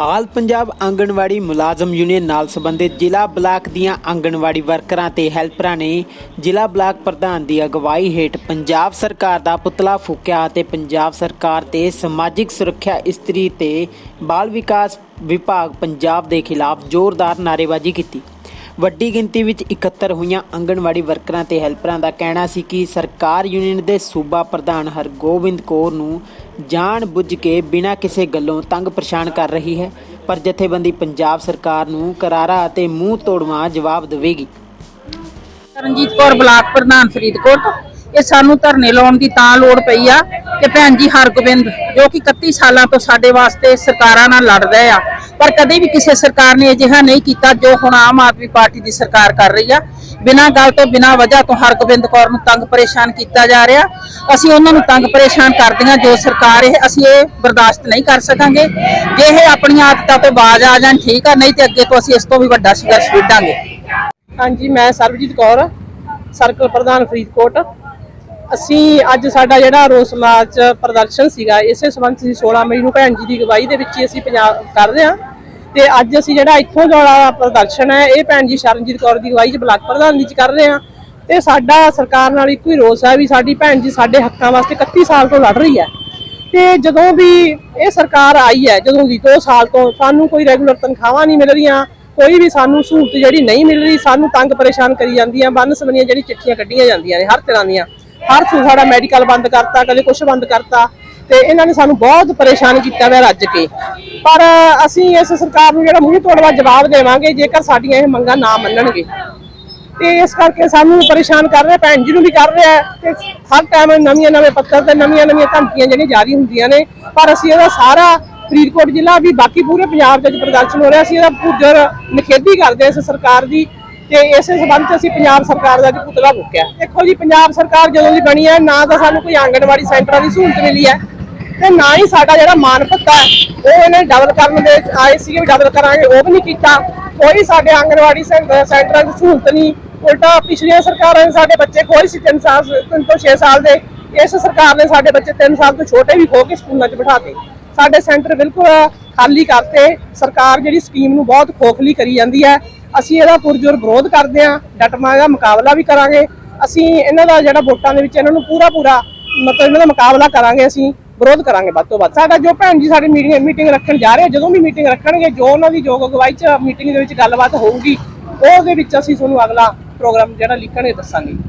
ਆਲ ਪੰਜਾਬ ਆਂਗਣਵਾੜੀ ਮੁਲਾਜ਼ਮ ਯੂਨੀਅਨ ਨਾਲ ਸੰਬੰਧਿਤ ਜ਼ਿਲ੍ਹਾ ਬਲਾਕ ਦੀਆਂ ਆਂਗਣਵਾੜੀ ਵਰਕਰਾਂ ਤੇ ਹੈਲਪਰਾਂ ਨੇ ਜ਼ਿਲ੍ਹਾ ਬਲਾਕ ਪ੍ਰਧਾਨ ਦੀ ਅਗਵਾਈ ਹੇਠ ਪੰਜਾਬ ਸਰਕਾਰ ਦਾ ਪੁਤਲਾ ਫੂਕਿਆ ਅਤੇ ਪੰਜਾਬ ਸਰਕਾਰ ਤੇ ਸਮਾਜਿਕ ਸੁਰੱਖਿਆ ਇਸਤਰੀ ਤੇ ਬਾਲ ਵਿਕਾਸ ਵਿਭਾਗ ਪੰਜਾਬ ਦੇ ਖਿਲਾਫ ਜ਼ੋਰਦਾਰ ਨਾਅਰੇਬਾਜ਼ੀ ਕੀਤੀ। ਵੱਡੀ ਗਿਣਤੀ ਵਿੱਚ ਇਕੱਤਰ ਹੋਈਆਂ ਆਂਗਣਵਾੜੀ ਵਰਕਰਾਂ ਤੇ ਹੈਲਪਰਾਂ ਦਾ ਕਹਿਣਾ ਸੀ ਕਿ ਸਰਕਾਰ ਯੂਨੀਅਨ ਦੇ ਸੂਬਾ ਪ੍ਰਧਾਨ ਹਰਗੋਬਿੰਦ ਕੌਰ ਨੂੰ ਜਾਣ ਬੁੱਝ ਕੇ ਬਿਨਾਂ ਕਿਸੇ ਗੱਲੋਂ ਤੰਗ ਪਰੇਸ਼ਾਨ ਕਰ ਰਹੀ ਹੈ, ਪਰ ਜਥੇਬੰਦੀ ਪੰਜਾਬ ਸਰਕਾਰ ਨੂੰ ਕਰਾਰਾ ਅਤੇ ਮੂੰਹ ਤੋੜਵਾ ਜਵਾਬ ਦੇਵੇਗੀ। ਰਣਜੀਤ ਕੌਰ ਬਲਾਕ ਪ੍ਰਧਾਨ ਫਰੀਦਕੋਟ, ਇਹ ਸਾਨੂੰ ਧਰਨੇ ਲਾਉਣ ਦੀ ਤਾਂ ਲੋੜ ਪਈ ਆ। ਕਿ ਭੈਣ ਜੀ ਹਰਗੋਬਿੰਦ, ਜੋ ਕਿ 31 ਸਾਲਾਂ ਤੋਂ ਸਾਡੇ ਵਾਸਤੇ ਸਰਕਾਰਾਂ ਨਾਲ ਲੜ ਰਹੇ ਆ, ਪਰ ਕਦੇ ਵੀ ਕਿਸੇ ਸਰਕਾਰ ਨੇ ਅਜਿਹਾ ਨਹੀਂ ਕੀਤਾ ਜੋ ਹੁਣ ਆਮ ਆਦਮੀ ਪਾਰਟੀ ਦੀ ਸਰਕਾਰ ਕਰ ਰਹੀ ਆ। ਬਿਨਾਂ ਗੱਲ ਤੋਂ, ਬਿਨਾਂ ਵਜ੍ਹਾ ਤੋਂ ਹਰਗੋਬਿੰਦ ਕੌਰ ਨੂੰ ਤੰਗ ਪਰੇਸ਼ਾਨ ਕੀਤਾ ਜਾ ਰਿਹਾ। ਅਸੀਂ ਉਹਨਾਂ ਨੂੰ ਤੰਗ ਪਰੇਸ਼ਾਨ ਕਰਦੀਆਂ ਜੋ ਸਰਕਾਰ ਇਹ, ਅਸੀਂ ਇਹ ਬਰਦਾਸ਼ਤ ਨਹੀਂ ਕਰ ਸਕਾਂਗੇ। ਜੇ ਇਹ ਆਪਣੀਆਂ ਆਦਤਾਂ ਤੋਂ ਬਾਜ਼ ਆ ਜਾਣ, ਠੀਕ ਆ, ਨਹੀਂ ਤੇ ਅੱਗੇ ਤੋਂ ਅਸੀਂ ਇਸ ਤੋਂ ਵੀ ਵੱਡਾ ਸੰਘਰਸ਼ ਵਿੱਢਾਂਗੇ ਹਾਂਜੀ, ਮੈਂ ਸਰਬਜੀਤ ਕੌਰ, ਸਰਕਲ ਪ੍ਰਧਾਨ ਫਰੀਦਕੋਟ। ਅਸੀਂ ਅੱਜ ਸਾਡਾ ਜਿਹੜਾ ਰੋਸ ਮਾਰਚ ਪ੍ਰਦਰਸ਼ਨ ਸੀਗਾ, ਇਸੇ ਸੰਬੰਧ ਸੀ 16 ਮਈ ਨੂੰ ਭੈਣ ਜੀ ਦੀ ਅਗਵਾਈ ਦੇ ਵਿੱਚ ਹੀ ਅਸੀਂ ਪੰਜਾਬ ਕਰ ਰਹੇ ਹਾਂ। ਤੇ ਅੱਜ ਅਸੀਂ ਜਿਹੜਾ ਇੱਥੋਂ ਜਿਹੜਾ ਪ੍ਰਦਰਸ਼ਨ ਹੈ, ਇਹ ਭੈਣ ਜੀ ਸ਼ਰਨਜੀਤ ਕੌਰ ਦੀ ਅਗਵਾਈ 'ਚ ਬਲਾਕ ਪ੍ਰਧਾਨ ਦੀ 'ਚ ਕਰ ਰਹੇ ਹਾਂ। ਤੇ ਸਾਡਾ ਸਰਕਾਰ ਨਾਲ ਇੱਕੋ ਹੀ ਰੋਸ ਹੈ ਵੀ ਸਾਡੀ ਭੈਣ ਜੀ ਸਾਡੇ ਹੱਕਾਂ ਵਾਸਤੇ 31 ਸਾਲ ਤੋਂ ਲੜ ਰਹੀ ਹੈ। ਤੇ ਜਦੋਂ ਵੀ ਇਹ ਸਰਕਾਰ ਆਈ ਹੈ, ਜਦੋਂ ਦੀ 2 ਸਾਲ ਤੋਂ ਸਾਨੂੰ ਕੋਈ ਰੈਗੂਲਰ ਤਨਖਾਹਾਂ ਨਹੀਂ ਮਿਲ ਰਹੀਆਂ, ਕੋਈ ਵੀ ਸਾਨੂੰ ਸਹੂਲਤ ਜਿਹੜੀ ਨਹੀਂ ਮਿਲ ਰਹੀ, ਸਾਨੂੰ ਤੰਗ ਪਰੇਸ਼ਾਨ ਕਰੀ ਜਾਂਦੀਆਂ ਬੰਨ ਸਮਨੀਆਂ ਜਿਹੜੀ ਚਿੱਠੀਆਂ ਕੱਢੀਆਂ ਜਾਂਦੀਆਂ ਨੇ, ਹਰ ਤਰ੍ਹਾਂ ਦੀਆਂ। ਹਰ ਸੂ ਸਾਡਾ ਮੈਡੀਕਲ ਬੰਦ ਕਰਤਾ, ਕਦੇ ਕੁਝ ਬੰਦ ਕਰਤਾ ਤੇ ਇਹਨਾਂ ਨੇ ਸਾਨੂੰ ਬਹੁਤ ਪਰੇਸ਼ਾਨ ਕੀਤਾ ਹੋਇਆ ਰੱਜ ਕੇ। ਪਰ ਅਸੀਂ ਇਸ ਸਰਕਾਰ ਨੂੰ ਜਿਹੜਾ ਮੂੰਹ ਤੋੜਵਾ ਜਵਾਬ ਦੇਵਾਂਗੇ, ਜੇਕਰ ਸਾਡੀਆਂ ਇਹ ਮੰਗਾਂ ਨਾ ਮੰਨਣਗੇ। ਤੇ ਇਸ ਕਰਕੇ ਸਾਨੂੰ ਪਰੇਸ਼ਾਨ ਕਰ ਰਿਹਾ, ਭੈਣ ਜੀ ਨੂੰ ਵੀ ਕਰ ਰਿਹਾ ਹੈ ਤੇ ਹਰ ਟਾਈਮ ਨਵੀਆਂ ਨਵੇਂ ਪੱਤਰ ਤੇ ਨਵੀਆਂ ਨਵੀਆਂ ਧਮਕੀਆਂ ਜਿਹੜੀਆਂ ਜਾਰੀ ਹੁੰਦੀਆਂ ਨੇ। ਪਰ ਅਸੀਂ ਇਹਦਾ ਸਾਰਾ ਫਰੀਦਕੋਟ ਜ਼ਿਲ੍ਹਾ ਵੀ ਬਾਕੀ ਪੂਰੇ ਪੰਜਾਬ ਦੇ ਵਿੱਚ ਪ੍ਰਦਰਸ਼ਨ ਹੋ ਰਿਹਾ ਸੀ ਇਹਦਾ ਪੁੱਜਰ ਨਿਖੇਧੀ ਕਰਦੇ ਹਾਂ ਇਸ ਸਰਕਾਰ ਦੀ। ਤੇ ਇਸੇ ਸੰਬੰਧ ਚ ਅਸੀਂ ਪੰਜਾਬ ਸਰਕਾਰ ਦਾ ਅੱਜ ਪੁਤਲਾ ਫੂਕਿਆ। ਦੇਖੋ ਜੀ, ਪੰਜਾਬ ਸਰਕਾਰ ਜਦੋਂ ਦੀ ਬਣੀ ਹੈ, ਨਾ ਤਾਂ ਸਾਨੂੰ ਕੋਈ ਆਂਗਣਵਾੜੀ ਸੈਂਟਰਾਂ ਦੀ ਸਹੂਲਤ ਮਿਲੀ ਹੈ ਤੇ ਨਾ ਹੀ ਸਾਡਾ ਜਿਹੜਾ ਮਾਨ ਭੱਤਾ ਉਹ ਇਹਨੇ ਡਬਲ ਕਰਨ ਦੇ ਆਏ ਸੀਗੇ ਵੀ ਡਬਲ ਕਰਾਂਗੇ, ਉਹ ਵੀ ਨਹੀਂ ਕੀਤਾ। ਕੋਈ ਸਾਡੇ ਆਂਗਣਵਾੜੀ ਸੈਂਟਰਾਂ ਦੀ ਸਹੂਲਤ ਨਹੀਂ। ਉਲਟਾ ਪਿਛਲੀਆਂ ਸਰਕਾਰਾਂ ਨੇ ਸਾਡੇ ਬੱਚੇ ਖੋਏ ਸੀ 3 ਸਾਲ 3 ਤੋਂ 6 ਸਾਲ ਦੇ। ਇਸ ਸਰਕਾਰ ਨੇ ਸਾਡੇ ਬੱਚੇ 3 ਸਾਲ ਤੋਂ ਛੋਟੇ ਵੀ ਖੋ ਕੇ ਸਕੂਲਾਂ 'ਚ ਬਿਠਾਤੇ ਸਾਡੇ ਸੈਂਟਰ ਬਿਲਕੁਲ ਖਾਲੀ ਕਰਤੇ। ਸਰਕਾਰ ਜਿਹੜੀ ਸਕੀਮ ਨੂੰ ਬਹੁਤ ਖੋਖਲੀ ਕਰੀ ਜਾਂਦੀ ਹੈ। ਅਸੀਂ ਇਹਦਾ ਪੁਰਜੋਰ ਵਿਰੋਧ ਕਰਦੇ ਹਾਂ। ਡਟਮਾ ਦਾ ਮੁਕਾਬਲਾ ਵੀ ਕਰਾਂਗੇ। ਅਸੀਂ ਇਹਨਾਂ ਦਾ ਜਿਹੜਾ ਵੋਟਾਂ ਦੇ ਵਿੱਚ ਇਹਨਾਂ ਨੂੰ ਪੂਰਾ ਪੂਰਾ ਮਤਲਬ ਇਹਨਾਂ ਦਾ ਮੁਕਾਬਲਾ ਕਰਾਂਗੇ ਅਸੀਂ, ਵਿਰੋਧ ਕਰਾਂਗੇ ਵੱਧ ਤੋਂ ਵੱਧ। ਸਾਡਾ ਜੋ ਭੈਣ ਜੀ ਸਾਡੀ ਮੀਟਿੰਗ ਮੀਟਿੰਗ ਰੱਖਣ ਜਾ ਰਹੇ ਜਦੋਂ ਵੀ ਮੀਟਿੰਗ ਰੱਖਣਗੇ, ਜੋ ਉਹਨਾਂ ਦੀ ਯੋਗ ਅਗਵਾਈ ਚ ਮੀਟਿੰਗ ਦੇ ਵਿੱਚ ਗੱਲਬਾਤ ਹੋਊਗੀ, ਉਹਦੇ ਵਿੱਚ ਅਸੀਂ ਤੁਹਾਨੂੰ ਅਗਲਾ ਪ੍ਰੋਗਰਾਮ ਜਿਹੜਾ ਲਿਖਣਗੇ ਦੱਸਾਂਗੇ।